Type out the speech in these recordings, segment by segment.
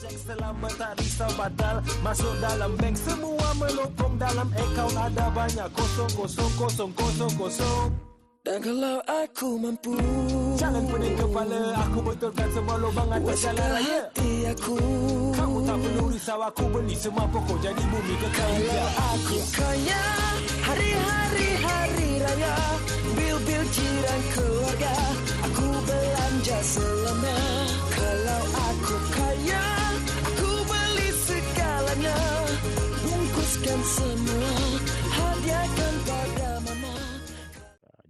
Cek selamat tak risau badal Masuk dalam bank Semua melokong dalam akaun Ada banyak kosong kosong kosong kosong kosong Dan kalau aku mampu Jangan pening kepala Aku betulkan semua lubang atas Puaskan jalan raya. hati aku. Kamu tak perlu risau Aku beli semua pokok Jadi bumi kekal Kalau aku kaya Hari-hari hari raya Bil-bil jiran keluarga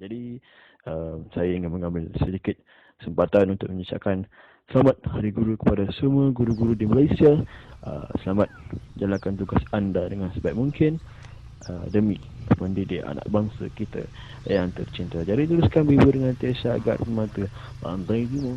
Jadi uh, saya ingin mengambil sedikit kesempatan untuk mengucapkan selamat Hari Guru kepada semua guru-guru di Malaysia. Uh, selamat jalankan tugas anda dengan sebaik mungkin uh, demi mendidik anak bangsa kita yang tercinta. Jadi teruskan bibir dengan Tiasha agar mata pantai timur.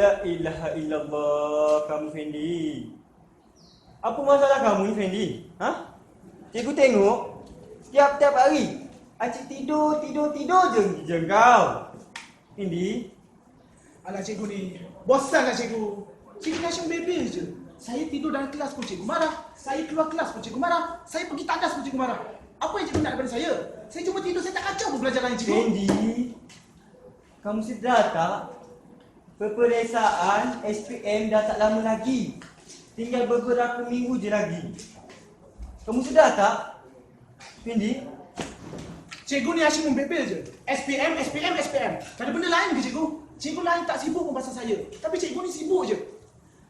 La ilaha illallah kamu Fendi. Apa masalah kamu ni Fendi? Ha? Cikgu tengok tiap-tiap hari Acik tidur, tidur, tidur je je kau. Fendi, Alah cikgu ni, bosan lah cikgu. Cikgu asyik bebel je. Saya tidur dalam kelas pun cikgu marah. Saya keluar kelas pun cikgu marah. Saya pergi tandas pun cikgu marah. Apa yang cikgu nak daripada saya? Saya cuma tidur, saya tak kacau pun pelajaran cikgu. Fendi. Kamu sedar tak? Peperiksaan SPM dah tak lama lagi. Tinggal beberapa minggu je lagi. Kamu sedar tak? Fendi, Cikgu ni asyik membebel je. SPM, SPM, SPM. Tak ada benda lain ke cikgu? Cikgu lain tak sibuk pun pasal saya. Tapi cikgu ni sibuk je.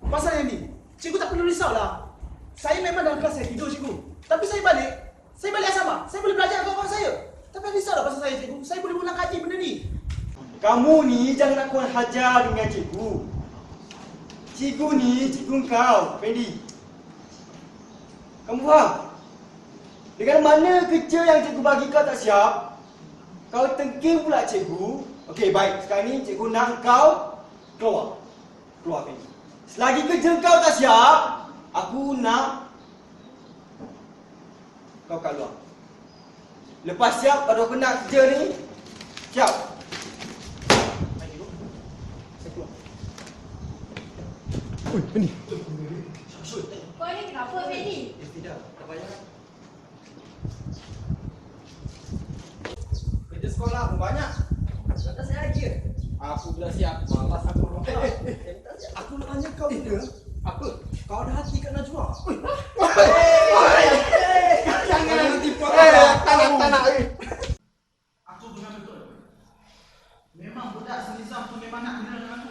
Pasal yang ni, cikgu tak perlu risau lah. Saya memang dalam kelas saya tidur cikgu. Tapi saya balik, saya balik asrama. Saya boleh belajar kawan-kawan saya. Tapi risau lah pasal saya cikgu. Saya boleh ulang kaji benda ni. Kamu ni jangan nak kurang hajar dengan cikgu. Cikgu ni cikgu kau, Fendi. Kamu faham? Dengan mana kerja yang cikgu bagi kau tak siap, kau tengking pula cikgu. Okey, baik. Sekarang ni cikgu nak kau keluar. Keluar, Fendi. Selagi kerja kau tak siap, aku nak kau kat luar. Lepas siap, baru aku nak kerja ni. Siap. Baik cikgu. Saya keluar. Kau ni kenapa Fendi? Kerja sekolah pun banyak. Kata saya ke? Aku dah siap. Malas aku orang. Eh, eh, eh. Aku nak tanya kau ni Apa? Kau ada hati kat Najwa? Jangan tipu aku. Eh, Tak nak, tak nak. eh. Aku dengar betul. Memang budak Senizam tu memang nak kenal dengan aku.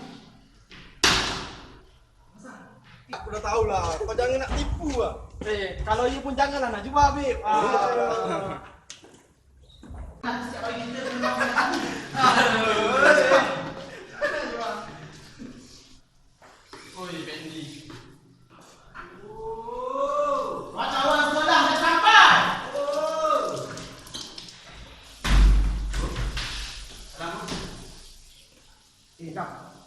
Asal? Aku dah tahulah. Kau jangan nak tipu lah. Eh, kalau you pun janganlah nak jumpa Habib. Ah. Setiap kita. Macam sekolah dah sampai. Eh, kau.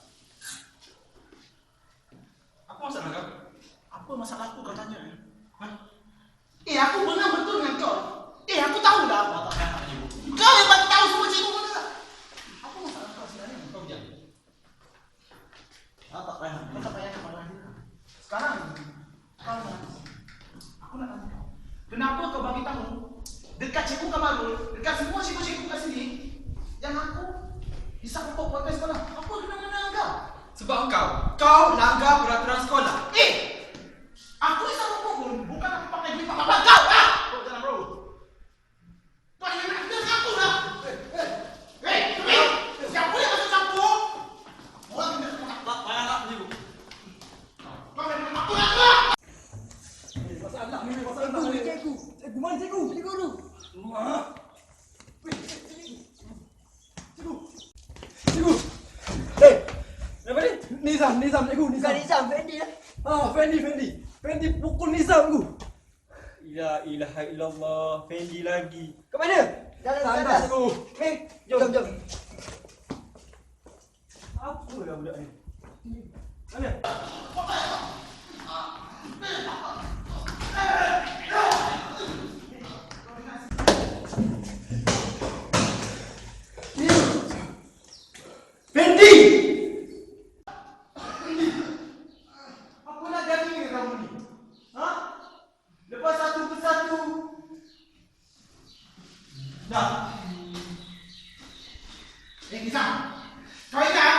dekat cikgu kamu dekat semua cikgu-cikgu kat sini yang aku bisa kau buat sekolah. Apa kena kena kau? Sebab kau kau langgar peraturan sekolah. Nizam, Nizam, cikgu, Nizam. Bukan Nizam, Fendi lah. Ah, Fendi, Fendi. Fendi pukul Nizam tu. La ilaha illallah. Fendi lagi. Ke mana? Dalam ke Tandas, atas. cikgu. Hei, jom, jom. Apa dah budak ni? Mana? Fendi! Apa nak jadi dengan kamu ni? Ha? Lepas satu persatu. Dah. Eh, Nizam. Kau ingat?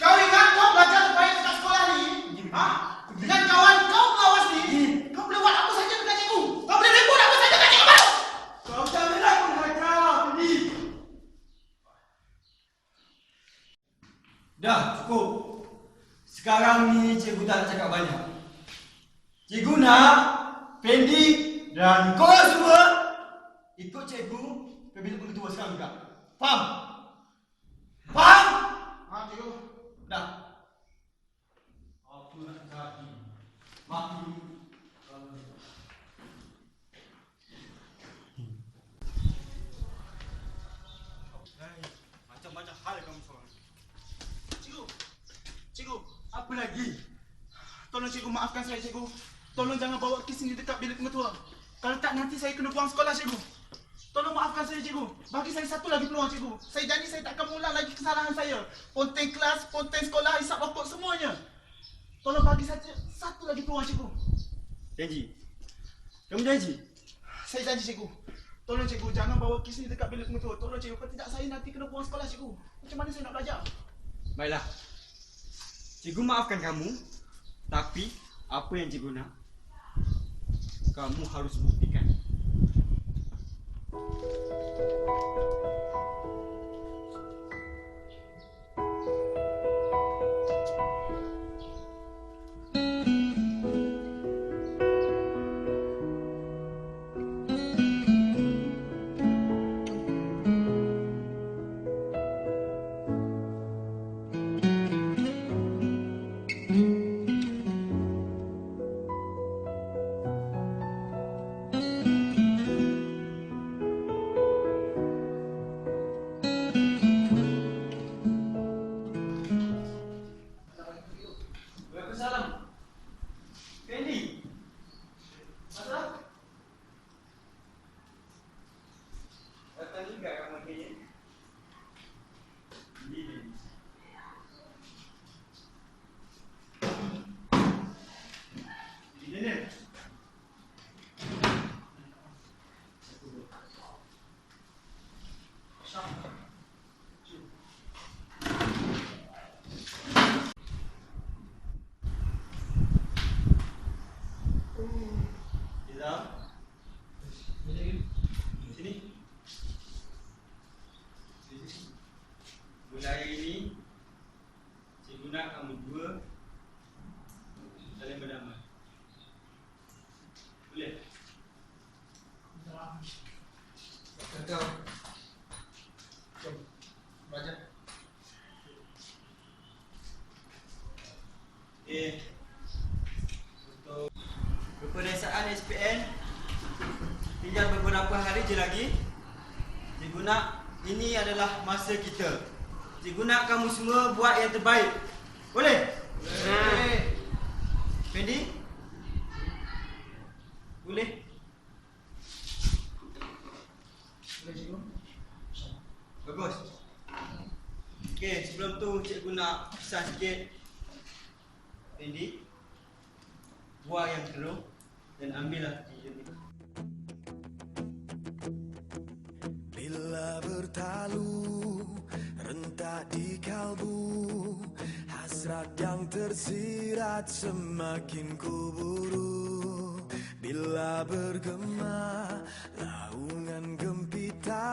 Kau ingat kau belajar terbaik dekat sekolah ni? Ha? Dengan kawan kau pengawas ni, kau boleh buat apa saja dengan cikgu. Kau boleh ribut apa saja dengan cikgu baru. Kau janganlah menghajar, Fendi. Dah, cukup. Sekarang ni cikgu tak nak cakap banyak. Cikgu nak Fendi dan korang semua ikut cikgu ke bilik pengetua sekarang juga. Faham? Faham? Ha, cikgu. Dah. Apa nak jadi? Mati. Macam-macam hal kamu seorang. Cikgu. Cikgu, Apa lagi? tolong cikgu maafkan saya cikgu. Tolong jangan bawa kes ini dekat bilik pengetua. Kalau tak nanti saya kena buang sekolah cikgu. Tolong maafkan saya cikgu. Bagi saya satu lagi peluang cikgu. Saya janji saya tak akan mengulang lagi kesalahan saya. Ponteng kelas, ponteng sekolah, hisap rokok semuanya. Tolong bagi saja satu lagi peluang cikgu. Janji. Kamu janji? Saya janji cikgu. Tolong cikgu jangan bawa kes ini dekat bilik pengetua. Tolong cikgu kalau tidak saya nanti kena buang sekolah cikgu. Macam mana saya nak belajar? Baiklah. Cikgu maafkan kamu. Tapi apa yang cikgu nak? Kamu harus buktikan. Untuk Keperiksaan SPN Tinggal beberapa hari je lagi Cikgu nak Ini adalah masa kita Cikgu nak kamu semua buat yang terbaik Boleh? Boleh Fendi? Boleh? Boleh cikgu? Bagus Okey, sebelum tu cikgu nak pesan sikit Fendi buah yang keruh dan ambillah cincin itu. Bila bertalu rentak di kalbu hasrat yang tersirat semakin kuburu bila bergema laungan gempita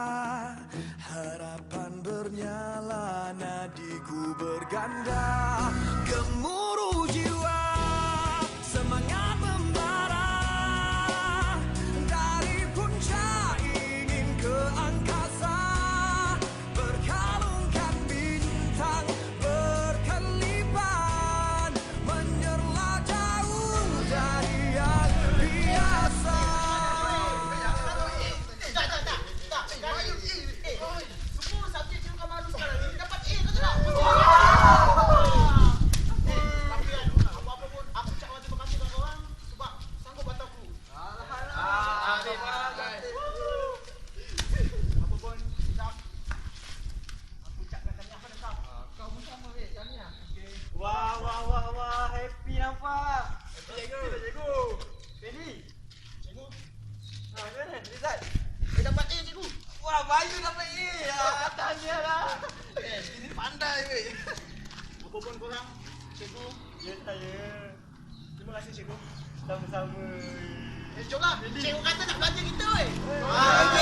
harapan bernyala nadiku berganda Eh, jom lah. Cikgu kata nak belanja kita, weh. Ah, belanja.